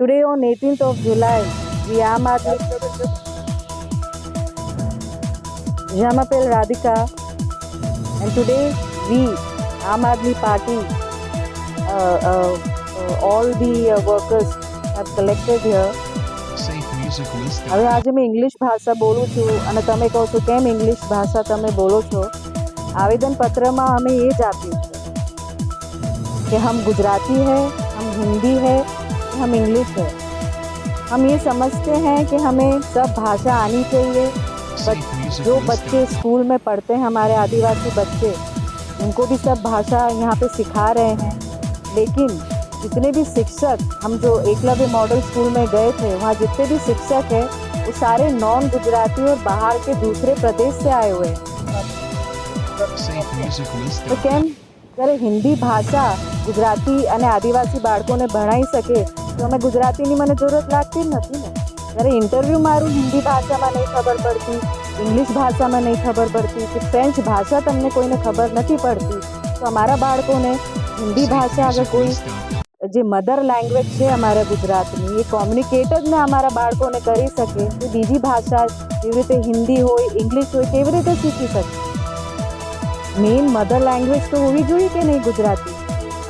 Today, on 18th of July, the Aam Aadmi Jamapel Radhika, and today we, Aam Aadmi Party, uh, uh, all the uh, workers have collected here. હવે આજે મેં English ભાષા બોલું છું અને તમે કહો છો કેમ ઇંગ્લિશ ભાષા તમે બોલો છો આવેદનપત્રમાં અમે એ જ આપ્યું છે કે હમ ગુજરાતી હૈ હમ હિન્દી હૈ हम इंग्लिश है हम ये समझते हैं कि हमें सब भाषा आनी चाहिए Safe Music जो List. बच्चे स्कूल में पढ़ते हैं हमारे आदिवासी बच्चे उनको भी सब भाषा यहाँ पे सिखा रहे हैं लेकिन जितने भी शिक्षक हम जो एकलव्य मॉडल स्कूल में गए थे वहाँ जितने भी शिक्षक हैं वो सारे नॉन गुजराती और बाहर के दूसरे प्रदेश से आए हुए हैं Safe Music List. તો કેમ જ્યારે હિન્દી ભાષા ગુજરાતી અને આદિવાસી બાળકોને ભણાઈ શકે તો અમે ગુજરાતીની મને જરૂરત લાગતી જ નથી ને. જ્યારે ઇન્ટરવ્યૂ મારું હિન્દી ભાષામાં નહીં ખબર પડતી ઇંગ્લિશ ભાષામાં નહીં ખબર પડતી કે ફ્રેન્ચ ભાષા તમને કોઈને ખબર નથી પડતી તો અમારા બાળકોને હિન્દી ભાષા આગળ કોઈ જે મધર લેંગ્વેજ છે અમારા ગુજરાતની એ કોમ્યુનિકેટ જ ને અમારા બાળકોને કરી શકે તો બીજી ભાષા જેવી રીતે હિન્દી હોય ઇંગ્લિશ હોય કેવી રીતે શીખી શકે. મેઇન મધર લેંગ્વેજ તો હોવી જોઈએ કે નહીં ગુજરાતી?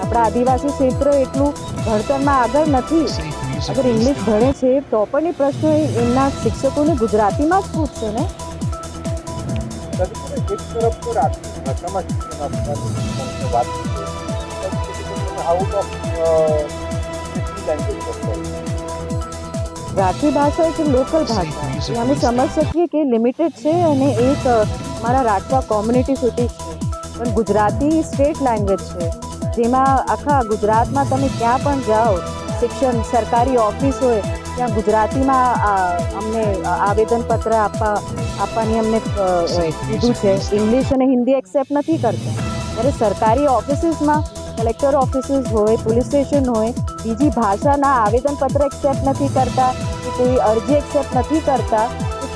આપણા આદિવાસી ક્ષેત્ર એટલું ભણતરમાં આગળ નથી. અગર ઇંગ્લિશ ભણે છે તો પણ એ પ્રશ્નો એ એમના શિક્ષકોને ગુજરાતીમાં જ પૂછશે ને? રાઠી ભાષા એક લોકલ ભાષા એ અમે સમજ શકીએ કે લિમિટેડ છે અને એક મારા અમારા રાઠવા કોમ્યુનિટી સુધી છે. પણ ગુજરાતી સ્ટેટ લેંગ્વેજ છે. જેમાં આખા ગુજરાતમાં તમે ક્યાં પણ જાઓ, શિક્ષણ, સરકારી ઓફિસ હોય, ત્યાં ગુજરાતીમાં અમને આવેદનપત્ર આપવા, આપવાની અમને કીધું છે. ઇંગ્લિશ અને હિન્દી એક્સેપ્ટ નથી કરતા. ત્યારે સરકારી ઓફિસીસમાં કલેક્ટર ઓફિસીસ હોય, પોલીસ સ્ટેશન હોય, બીજી ભાષાના આવેદનપત્ર એક્સેપ્ટ નથી કરતા, કે કોઈ અરજી એક્સેપ્ટ નથી કરતા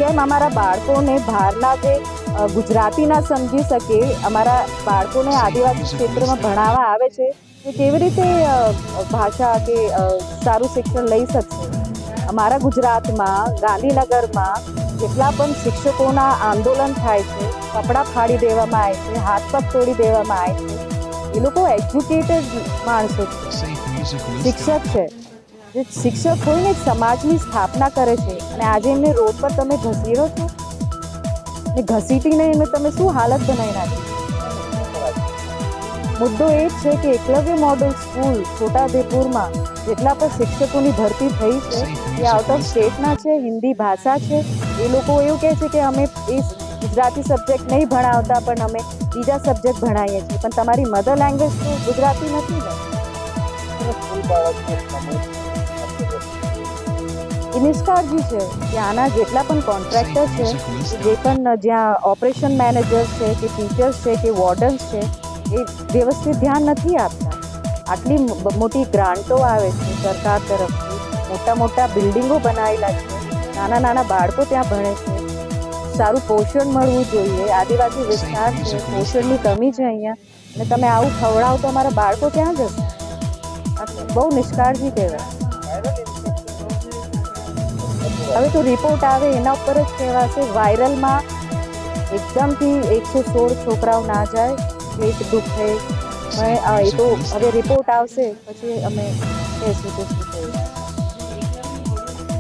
કેમ અમારા બાળકોને બહારના જે ગુજરાતી ના સમજી શકે અમારા બાળકોને આદિવાસી ક્ષેત્રમાં ભણાવવા આવે છે કે કેવી રીતે ભાષા કે સારું શિક્ષણ લઈ શકશે? અમારા ગુજરાતમાં ગાંધીનગરમાં જેટલા પણ શિક્ષકોના આંદોલન થાય છે કપડાં ફાડી દેવામાં આવે છે હાથ પગ તોડી દેવામાં આવે છે એ લોકો એજ્યુકેટેડ માણસો છે. શિક્ષક છે. જે શિક્ષક હોય ને સમાજની સ્થાપના કરે છે. અને આજે એમને રોડ પર તમે ઘસીડો છો? ને ઘસીટીને એમને તમે શું હાલત બનાવી નાખી? મુદ્દો એ જ છે કે એકલવ્ય મોડલ સ્કૂલ છોટાઉદેપુરમાં જેટલા પણ શિક્ષકોની ભરતી થઈ છે એ આઉટ ઓફ સ્ટેટના છે હિન્દી ભાષા છે. એ લોકો એવું કહે છે કે અમે એ ગુજરાતી સબ્જેક્ટ નહીં ભણાવતા પણ અમે બીજા સબ્જેક્ટ ભણાવીએ છીએ. પણ તમારી મધર લેંગ્વેજ તો ગુજરાતી નથી ને? એ નિષ્કાળજી છે. કે આના જેટલા પણ કોન્ટ્રાક્ટર છે, જે પણ જ્યાં ઓપરેશન મેનેજર છે, કે ટીચર્સ છે, કે વોર્ડન્સ છે, એ વ્યવસ્થિત ધ્યાન નથી આપતા. આટલી મોટી ગ્રાન્ટો આવે છે સરકાર તરફથી. મોટા મોટા બિલ્ડિંગો બનાવેલા છે. નાના નાના બાળકો ત્યાં ભણે છે. સારું પોષણ મળવું જોઈએ. આદિવાસી વિસ્તાર છે, પોષણની કમી છે અહીંયા. અને તમે આવું ખવડાવો તો અમારા બાળકો ક્યાં જશે. બહુ નિષ્કાળજી કહેવાય. હવે તો રિપોર્ટ આવે એના ઉપર જ કહેવાશે. વાયરલમાં એકદમથી એકસો સોળ છોકરાઓ ના જાય. પેટ દુખે એ તો હવે રિપોર્ટ આવશે. પછી અમે કહેશું કે શું થયું.